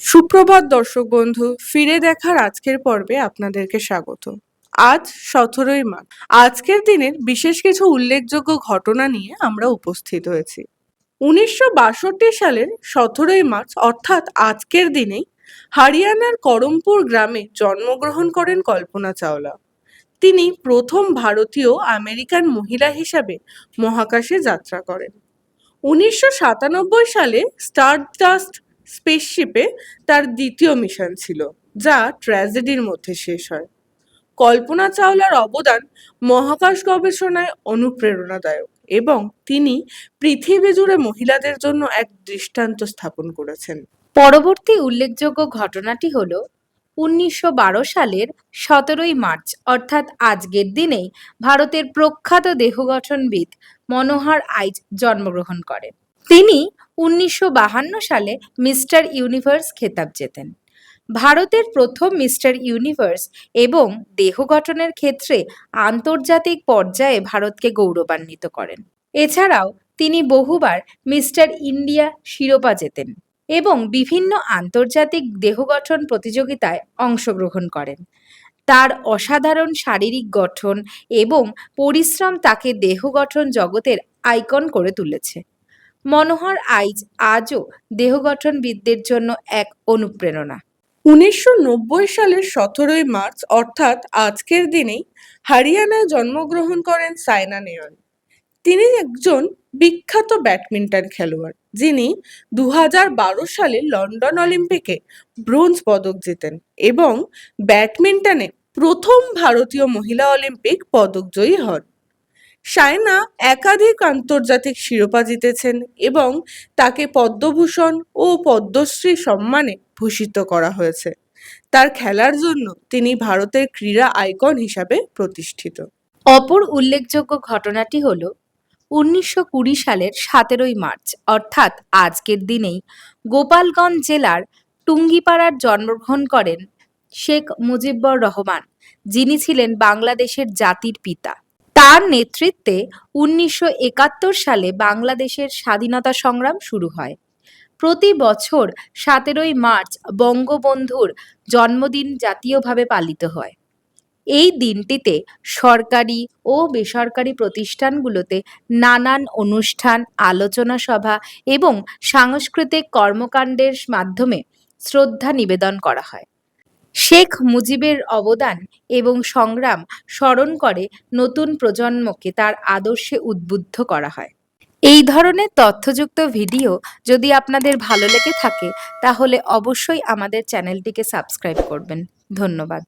সুপ্রভাত দর্শক বন্ধু, ফিরে দেখার আজকের পর্বে আপনাদেরকে স্বাগত। আজ সতেরোই মার্চ। আজকের দিনের বিশেষ কিছু উল্লেখযোগ্য ঘটনা নিয়ে আমরা উপস্থিত হয়েছি। উনিশশো বাষট্টি সালের সতেরোই মার্চ, অর্থাৎ আজকের দিনেই হরিয়ানার করমপুর গ্রামে জন্মগ্রহণ করেন কল্পনা চাওলা। তিনি প্রথম ভারতীয় আমেরিকান মহিলা হিসাবে মহাকাশে যাত্রা করেন। উনিশশো সাতানব্বই সালে স্টারডাস্ট স্পেসশিপে তার দ্বিতীয় মিশন ছিল, যা ট্র্যাজেডির মধ্যে শেষ হয়। কল্পনা চাওলার অবদান মহাকাশ গবেষণায় অনুপ্রেরণাদায়ক এবং তিনি পৃথিবী জুড়ে মহিলাদের জন্য এক দৃষ্টান্ত স্থাপন করেছেন। পরবর্তী উল্লেখযোগ্য ঘটনাটি হল উনিশশো বারো সালের সতেরোই মার্চ, অর্থাৎ আজকের দিনেই ভারতের প্রখ্যাত দেহগঠনবিদ মনোহর আইচ জন্মগ্রহণ করেন। তিনি উনিশশো সালে মিস্টার ইউনিভার্স খেতাব জেতেন। ভারতের প্রথম মিস্টার ইউনিভার্স এবং দেহ গঠনের ক্ষেত্রে আন্তর্জাতিক পর্যায়ে ভারতকে গৌরবান্বিত করেন। এছাড়াও তিনি বহুবার মিস্টার ইন্ডিয়া শিরোপা জেতেন এবং বিভিন্ন আন্তর্জাতিক দেহ গঠন প্রতিযোগিতায় অংশগ্রহণ করেন। তার অসাধারণ শারীরিক গঠন এবং পরিশ্রম তাকে দেহ গঠন জগতের আইকন করে তুলেছে। মনোহর আইজ আজও দেহ গঠনবিদদের জন্য এক অনুপ্রেরণা। উনিশশো নব্বই সালের সতেরোই মার্চ, অর্থাৎ আজকের দিনেই হরিয়ানায় জন্মগ্রহণ করেন সাইনা নেওয়াল। তিনি একজন বিখ্যাত ব্যাডমিন্টন খেলোয়াড়, যিনি দু সালে লন্ডন অলিম্পিকে ব্রোঞ্জ পদক জেতেন এবং ব্যাডমিন্টনে প্রথম ভারতীয় মহিলা অলিম্পিক পদকজয়ী হন। সায়না একাধিক আন্তর্জাতিক শিরোপা জিতেছেন এবং তাকে পদ্মভূষণ ও পদ্মশ্রী সম্মানে ভূষিত করা হয়েছে। তার খেলার জন্য তিনি ভারতের ক্রীড়া আইকন হিসাবে প্রতিষ্ঠিত। অপর উল্লেখযোগ্য ঘটনাটি হল উনিশশো কুড়ি সালের সতেরোই মার্চ, অর্থাৎ আজকের দিনেই গোপালগঞ্জ জেলার টুঙ্গিপাড়ার জন্মগ্রহণ করেন শেখ মুজিবুর রহমান, যিনি ছিলেন বাংলাদেশের জাতির পিতা। তার নেতৃত্বে উনিশশো একাত্তর সালে বাংলাদেশের স্বাধীনতা সংগ্রাম শুরু হয়। প্রতি বছর সতেরোই মার্চ বঙ্গবন্ধুর জন্মদিন জাতীয়ভাবে পালিত হয়। এই দিনটিতে সরকারি ও বেসরকারি প্রতিষ্ঠানগুলোতে নানান অনুষ্ঠান, আলোচনা সভা এবং সাংস্কৃতিক কর্মকাণ্ডের মাধ্যমে শ্রদ্ধা নিবেদন করা হয়। শেখ মুজিবের অবদান এবং সংগ্রাম স্মরণ করে নতুন প্রজন্মকে তার আদর্শে উদ্বুদ্ধ করা হয়। এই ধরনের তথ্যযুক্ত ভিডিও যদি আপনাদের ভালো লেগে থাকে, তাহলে অবশ্যই আমাদের চ্যানেলটিকে সাবস্ক্রাইব করবেন। ধন্যবাদ।